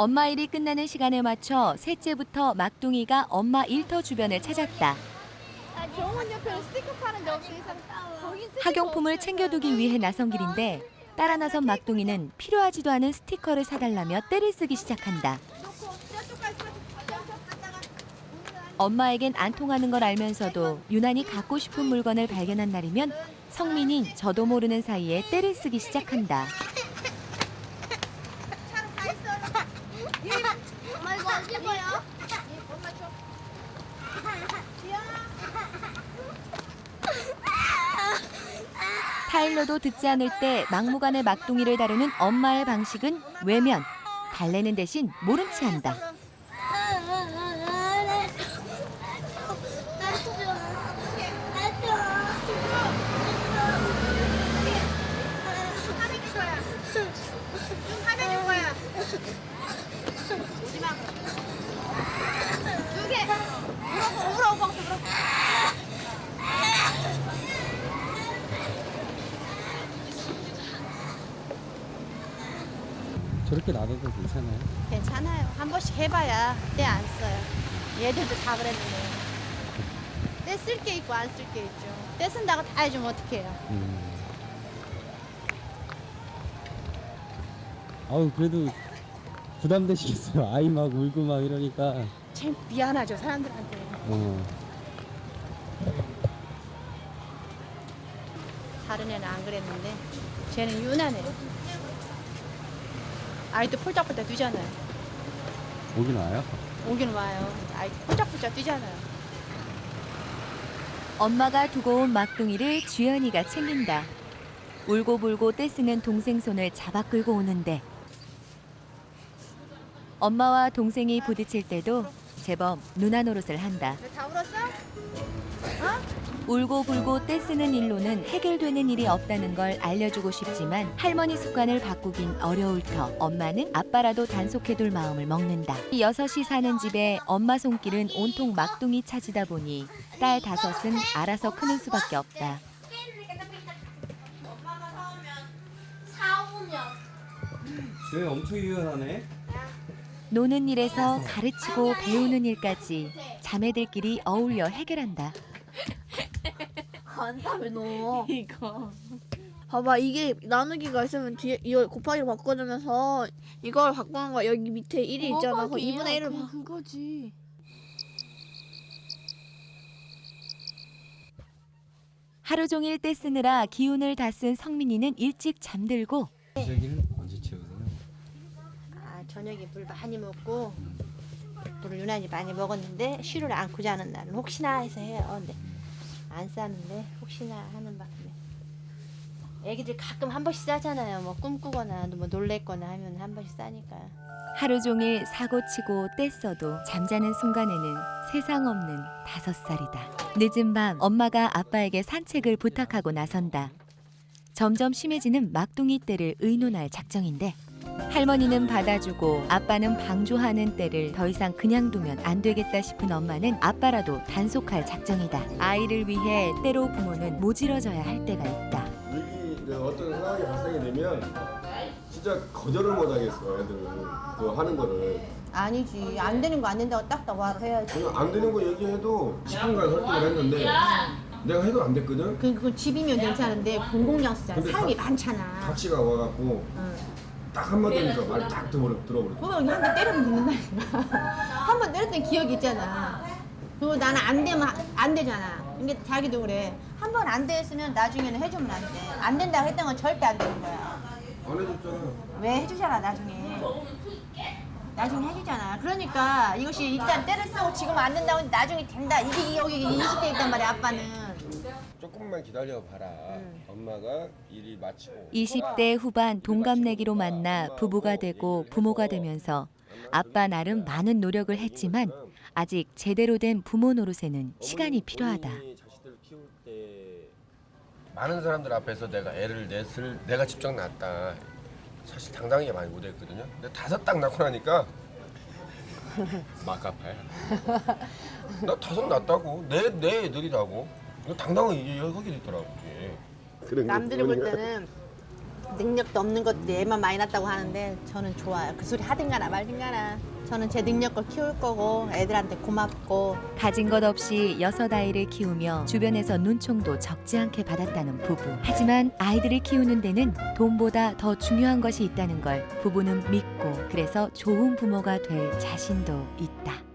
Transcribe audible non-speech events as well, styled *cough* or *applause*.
엄마 일이 끝나는 시간에 맞춰 셋째부터 막둥이가 엄마 일터 주변을 찾았다. 학용품을. 챙겨두기 위해 나선 길인데 따라 나선 막둥이는 필요하지도 않은 스티커를 사달라며 떼를 쓰기 시작한다. 엄마에겐 안 통하는 걸 알면서도 유난히 갖고 싶은 물건을 발견한 날이면 성민인 저도 모르는 사이에 떼를 쓰기 시작한다. 차로 가 있어. 엄마 이 거 어디 거야? 엄마 줘. 타일러도 듣지 않을 때 막무가내 막둥이를 다루는 엄마의 방식은 외면. 달래는 대신 모른 체 한다. 화내줄 거야. 좀 화내줄 거야. 오지 마. 두 개. 울어, 오빠 울어. 저렇게 놔둬도 괜찮아요? 괜찮아요. 한 번씩 해봐야 때 안 써요. 얘들도 다 그랬는데. 때 쓸 게 있고 안 쓸 게 있죠. 때 쓴다고 다 해주면 어떡해요. 음. 아우 그래도 부담되시겠어요. 아이 막 울고 막 이러니까. 참 미안하죠, 사람들한테. 어. 다른 애는 안 그랬는데 쟤는 유난해요. 아이도 폴짝폴짝 뛰잖아요. 오긴 와요. 오긴 와요. 아이 폴짝폴짝 뛰잖아요. 엄마가 두고 온 막둥이를 주연이가 챙긴다. 울고불고 떼쓰는 동생 손을 잡아 끌고 오는데 엄마와 동생이 부딪힐 때도 제법 누나 노릇을 한다. 다 울었어? 울고불고 떼쓰는 일로는 해결되는 일이 없다는 걸 알려주고 싶지만 할머니 습관을 바꾸긴 어려울 터 엄마는 아빠라도 단속해둘 마음을 먹는다. 이 여섯이 사는 집에 엄마 손길은 온통 막둥이 차지다 보니 딸 다섯은 알아서 크는 수밖에 없다. 쟤 엄청 유연하네. 노는 일에서 가르치고 배우는 일까지 자매들끼리 어울려 해결한다. 안다며 너. 이거. 봐봐 이게 나누기가 있으면 뒤에 이걸 곱하기로 바꿔주면서 이걸 바꾸는 거야 여기 밑에 1이 있잖아 그 2분의 1을 바... 그거지. 하루 종일 떼쓰느라 기운을 다 쓴 성민이는 일찍 잠들고 저녁에 물 많이 먹고 물을 유난히 많이 먹었는데 쉬를 안고 자는 날은 혹시나 해서 해요. 근데 안 싸는데 혹시나 하는 바람에 애기들 가끔 한 번씩 싸잖아요. 뭐 꿈꾸거나 뭐 놀랬거나 하면 한 번씩 싸니까. 하루 종일 사고치고 떼써도 잠자는 순간에는 세상 없는 다섯 살이다. 늦은 밤 엄마가 아빠에게 산책을 부탁하고 나선다. 점점 심해지는 막둥이 떼를 의논할 작정인데 할머니는 받아주고 아빠는 방조하는 때를 더 이상 그냥 두면 안 되겠다 싶은 엄마는 아빠라도 단속할 작정이다. 아이를 위해 때로 부모는 모질어져야 할 때가 있다. 위기 이제 어떤 상황이 발생이 되면 진짜 거절을 못 하겠어 애들은 그 하는 거를 아니지 안 되는 거 안 된다고 딱딱 말을 해야지. 그냥 안 되는 거 얘기해도 10분간 설득을 했는데 내가 해도 안 됐거든 그 그건 집이면 괜찮은데 공공장소잖아. 근데 사람이 가- 많잖아. 같이 가 와갖고 응. 딱 한마디 하니까 말딱 들어버려 들어버려 그거 그냥 *laughs* 한대번 때렸던 기억이 있잖아. 그리고 나는 안 되면 안 되잖아. 이게 자기도 그래. 한 번 안 됐으면 나중에는 해주면 안 돼. 안 된다고 했던 건 절대 안 되는 거야. 안 해줬잖아 왜 해주잖아 나중에. 나중에 해주잖아. 그러니까 이것이 일단 때를 쓰고 지금 안 된다고 했는데 나중에 된다. 이게 여기 인식돼 있단 말이야 아빠는. 조금만 기다려 봐라. 엄마가 일이 마치고 20대 후반 동갑내기로 만나 부부가 되고 부모가 되면서 아빠 나름 많은 노력을 했지만 아직 제대로 된 부모 노릇에는 시간이 필요하다. 본인이 자식들 키울 때 많은 사람들 앞에서 내가 애를 냈을 내가 직접 낳았다. 사실 당당하게 많이 못했거든요. 근데 다섯 딱 낳고 나니까 *laughs* 막 아파요 *laughs* 나 다섯 낳았다고. 내, 내 애들이라고 당당하게 이게. 그런 게 남들이 볼 때는 능력도 없는 것들이 애만 많이 낳았다고 하는데 저는 좋아요. 그 소리 하든가나 말든가나. 저는 제 능력을 키울 거고 애들한테 고맙고 가진 것 없이 여섯 아이를 키우며 주변에서 눈총도 적지 않게 받았다는 부부. 하지만 아이들을 키우는 데는 돈보다 더 중요한 것이 있다는 걸 부부는 믿고 그래서 좋은 부모가 될 자신도 있다.